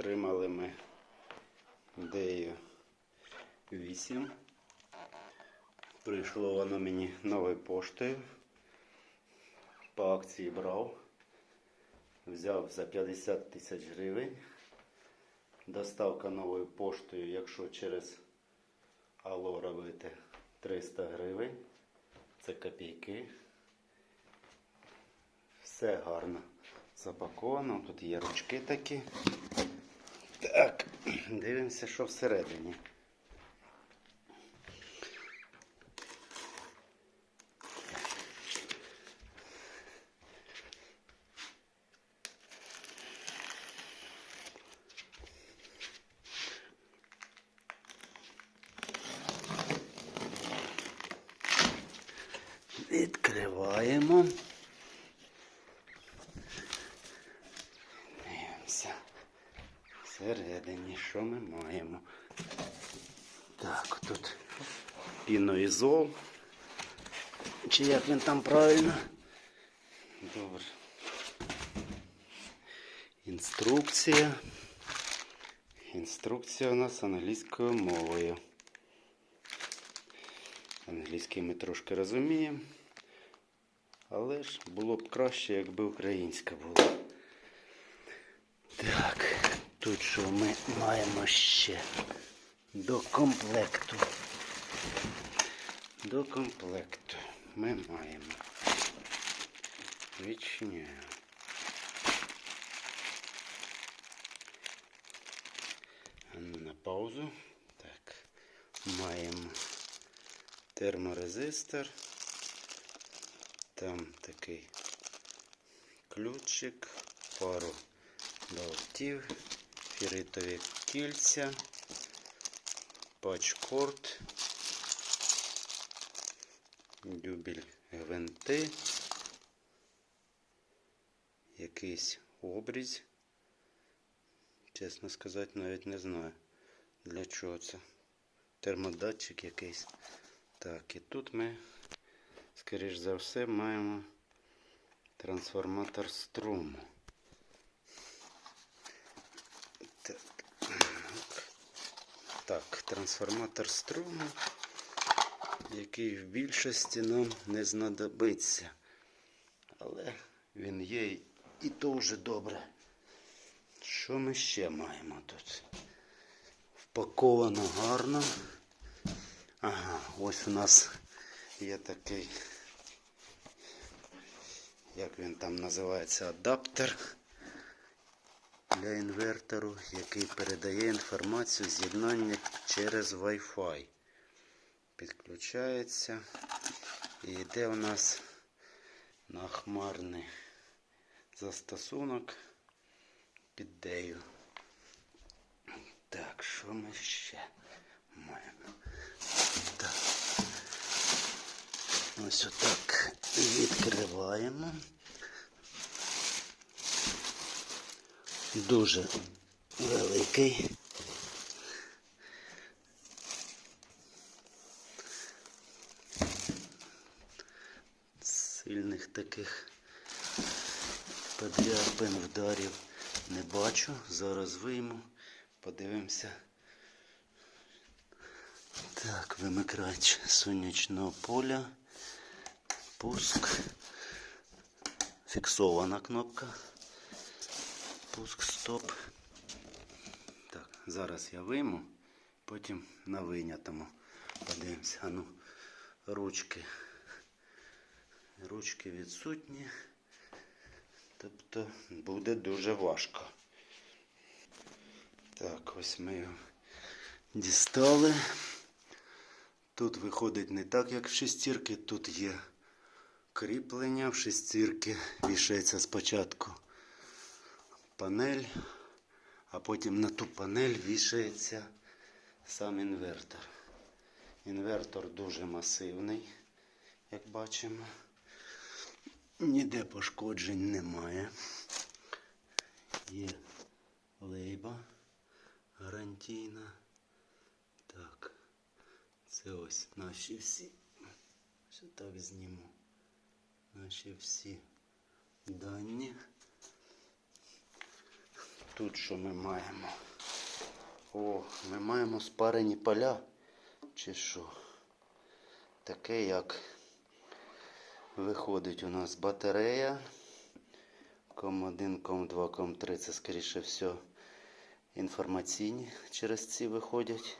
Отримали ми Дею 8. Прийшло воно мені новою поштою. По акції брав. Взяв за 50 тисяч гривень. Доставка новою поштою, якщо через Алло робити 300 гривень. Це копійки. Все гарно запаковано. Тут є ручки такі. Так, дивимося, що всередині. Відкриваємо. Дивимося. Всередині, що ми маємо? Так, тут піноізол. Чи як він там правильно? Добре. Інструкція. Інструкція у нас англійською мовою. Англійський ми трошки розуміємо. Але ж було б краще, якби українська була. Так, тут що ми маємо ще до комплекту. До комплекту ми маємо. Відчиняємо. На паузу. Так. Маємо терморезистор. Там такий ключик, пару болтів, фіритові кільця, пачкорд, дюбель гвинти, якийсь обріз. Чесно сказати, навіть не знаю для чого це. Термодатчик якийсь. Так, і тут ми, скоріш за все, маємо трансформатор струму. Так трансформатор струму, який в більшості нам не знадобиться. Але він є і- то вже добре. Що ми ще маємо тут? Впаковано гарно. Ага, ось у нас є такий, як він там називається, адаптер для інвертору, який передає інформацію з'єднання через Wi-Fi. Підключається і йде у нас на хмарний застосунок під дею. Так, що ми ще маємо? Так. Ось отак відкриваємо. Дуже великий. Сильних таких подряпин вдарів не бачу. Зараз вийму, подивимося. Так, вимикач сонячного поля. Пуск. Фіксована кнопка. Пуск, стоп. Так, зараз я вийму, потім на вийнятому подивимося. А ну, ручки. Ручки відсутні. Тобто буде дуже важко. Так, ось ми його дістали. Тут виходить не так, як в шестірки. Тут є кріплення. В шестірки вішається спочатку панель, а потім на ту панель вішається сам інвертор. Інвертор дуже масивний, як бачимо. Ніде пошкоджень немає. Є лейба гарантійна. Так, це ось наші всі. Що так зніму. Наші всі дані. Тут що ми маємо? О, ми маємо спарені поля. Чи що? Таке як виходить у нас батарея. Ком 1, ком 2, ком 3 це скоріше все інформаційні через ці виходять.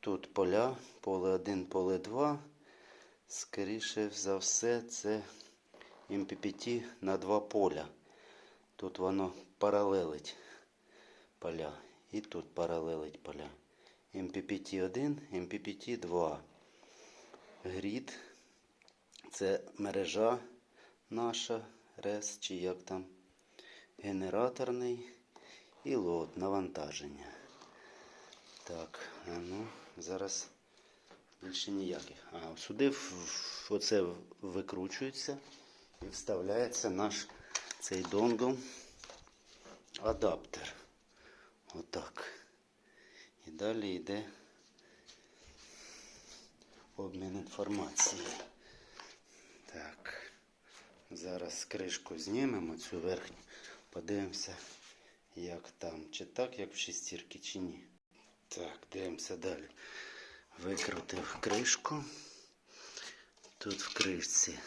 Тут поля, поле 1, поле 2. Скоріше за все, це MPPT на два поля. Тут воно паралелить поля. І тут паралелить поля. MPPT 1, MPPT 2. Грід. Це мережа наша, рес, чи як там. Генераторний і лот, навантаження. Так, а ну, зараз більше ніяких. А, сюди оце викручується і вставляється наш цей донгл адаптер. Отак. І далі йде обмін інформацією. Так. Зараз кришку знімемо цю верхню. Подивимося, як там. Чи так, як в шестірки, чи ні. Так, дивимося далі. Викрутив кришку. Тут в кришці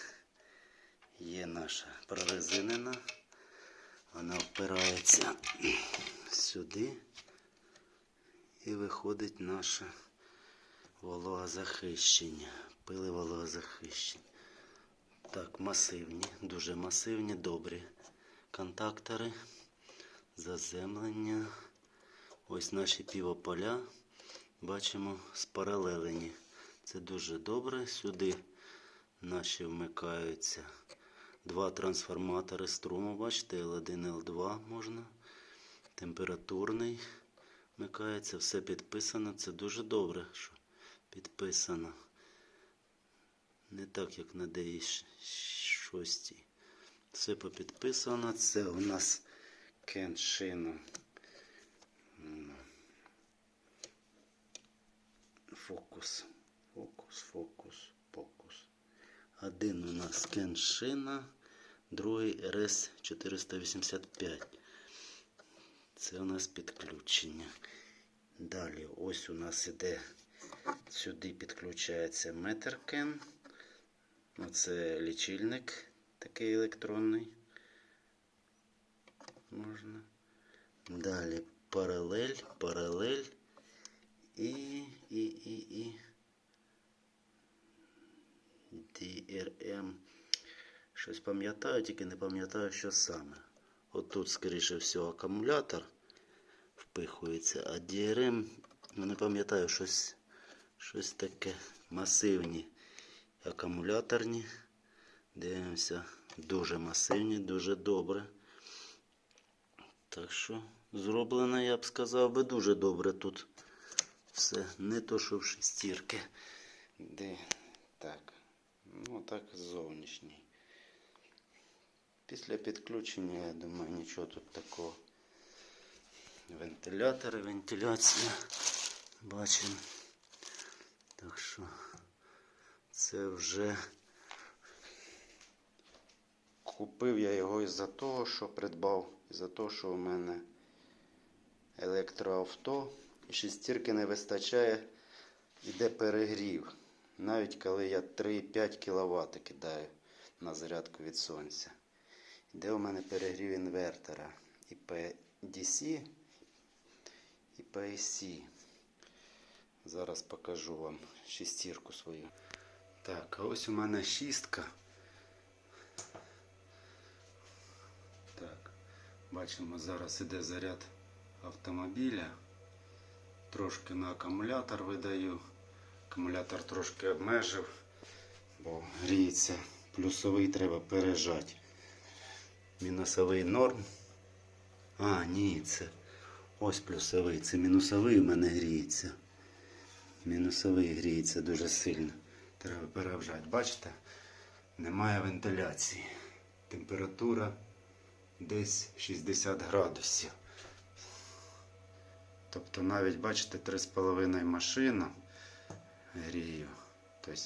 є наша прорезинена. Вона впирається сюди і виходить наше вологозахищення. Пили вологозахищення. Так, масивні, дуже масивні, добрі контактори, заземлення. Ось наші півополя. Бачимо спаралелені. Це дуже добре. Сюди наші вмикаються два трансформатори струму. Бачите, L1, L2 можна. Температурний вмикається, все підписано. Це дуже добре, що підписано. Не так, як на DI6. Все попідписано. Це у нас. Фокус. Фокус, фокус, фокус. Один у нас кеншина, другий РС 485. Це у нас підключення. Далі ось у нас іде сюди підключається метеркен. Оце лічильник такий електронний. Можна. Далі паралель, паралель і, і, і, і. DRM. Щось пам'ятаю, тільки не пам'ятаю, що саме. Отут, скоріше всього, акумулятор впихується, а DRM, ну не пам'ятаю, щось, щось таке масивні акумуляторні. Дивимося, дуже масивні, дуже добре. Так що зроблено, я б сказав би, дуже добре тут. Все не то, що в шестірки. Де так. Ну так зовнішній. Після підключення, я думаю, нічого тут такого. Вентилятори, вентиляція. Бачимо. Так що це вже купив я його із-за того, що придбав, із-за того, що у мене електроавто і шестірки не вистачає, іде перегрів. Навіть коли я 3-5 кВт кидаю на зарядку від сонця. Іде у мене перегрів інвертора і DC, і AC. Зараз покажу вам шестірку свою. Так, а ось у мене шістка. Так, бачимо, зараз іде заряд автомобіля. Трошки на акумулятор видаю. Акумулятор трошки обмежив, бо гріється. Плюсовий треба пережати. Мінусовий норм. А, ні, це ось плюсовий. Це мінусовий у мене гріється. Мінусовий гріється дуже сильно. Треба перевжати. Бачите? Немає вентиляції. Температура десь 60 градусів. Тобто навіть, бачите, 3,5 машина грію. Тобто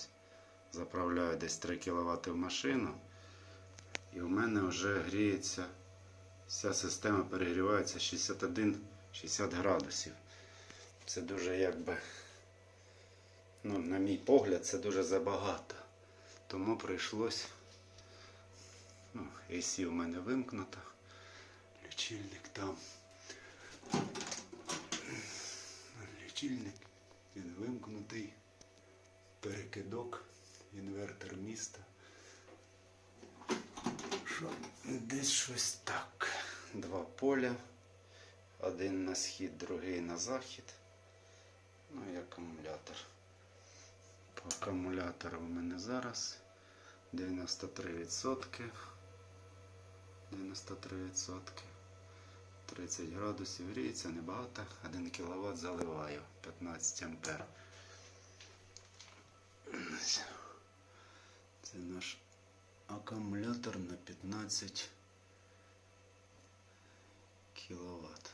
заправляю десь 3 кВт в машину. І у мене вже гріється Вся система перегрівається 61-60 градусів. Це дуже якби, ну, на мій погляд, це дуже забагато. Тому прийшлось. Ну, AC в мене вимкнуто. Лічильник там. Лічильник він вимкнутий. Перекидок, інвертор міста. Що? Десь щось так. Два поля. Один на схід, другий на захід. Ну і акумулятор. По акумулятору у мене зараз 93%. 93%. 30 градусів гріється, небагато. 1 кВт заливаю. 15 ампер. Ось. Це наш акумулятор на 15 кВт.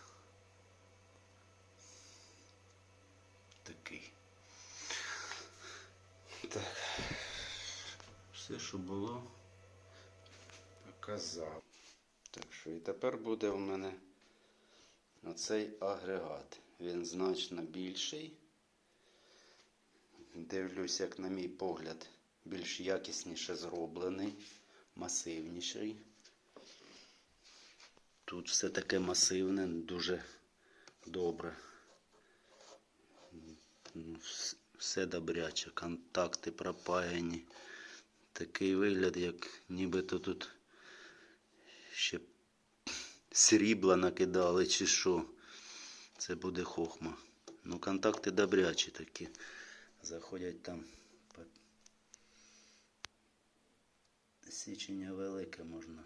Такий. Так. Все, що було, показав. Так що і тепер буде у мене оцей агрегат. Він значно більший. Дивлюсь, як на мій погляд, більш якісніше зроблений, масивніший. Тут все таке масивне, дуже добре. Ну, Все добряче, контакти пропаяні. Такий вигляд, як нібито тут ще срібла накидали чи що. Це буде хохма. Ну, контакти добрячі такі. Заходять там. Січення велике можна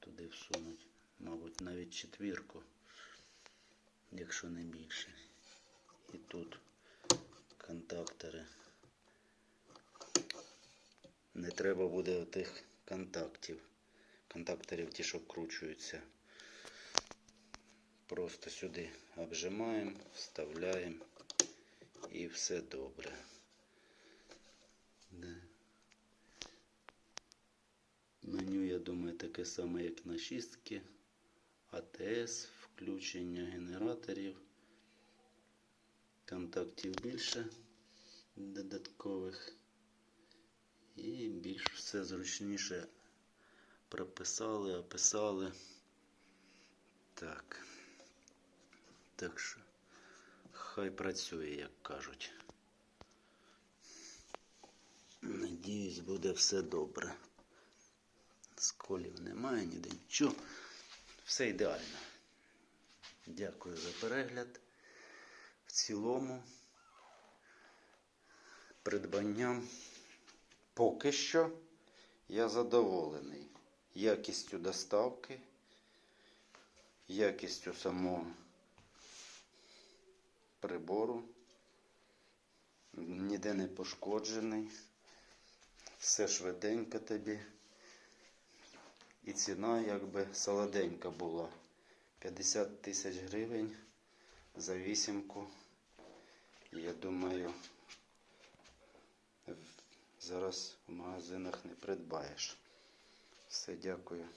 туди всунути. Мабуть, навіть четвірку, якщо не більше. І тут контактори. Не треба буде отих контактів. Контакторів ті, що вкручуються. Просто сюди обжимаємо, вставляємо і все добре. Да. Меню, я думаю, таке саме, як на. АТС, включення генераторів. Контактів більше додаткових. І більш все зручніше прописали, описали. Так. Так що хай працює, як кажуть. Надіюсь, буде все добре. Сколів немає, ніде нічого. Все ідеально. Дякую за перегляд. В цілому придбанням поки що я задоволений якістю доставки, якістю самого прибору. Ніде не пошкоджений. Все швиденько тобі. І ціна якби солоденька була. 50 тисяч гривень за вісімку. Я думаю, зараз в магазинах не придбаєш. Все, дякую.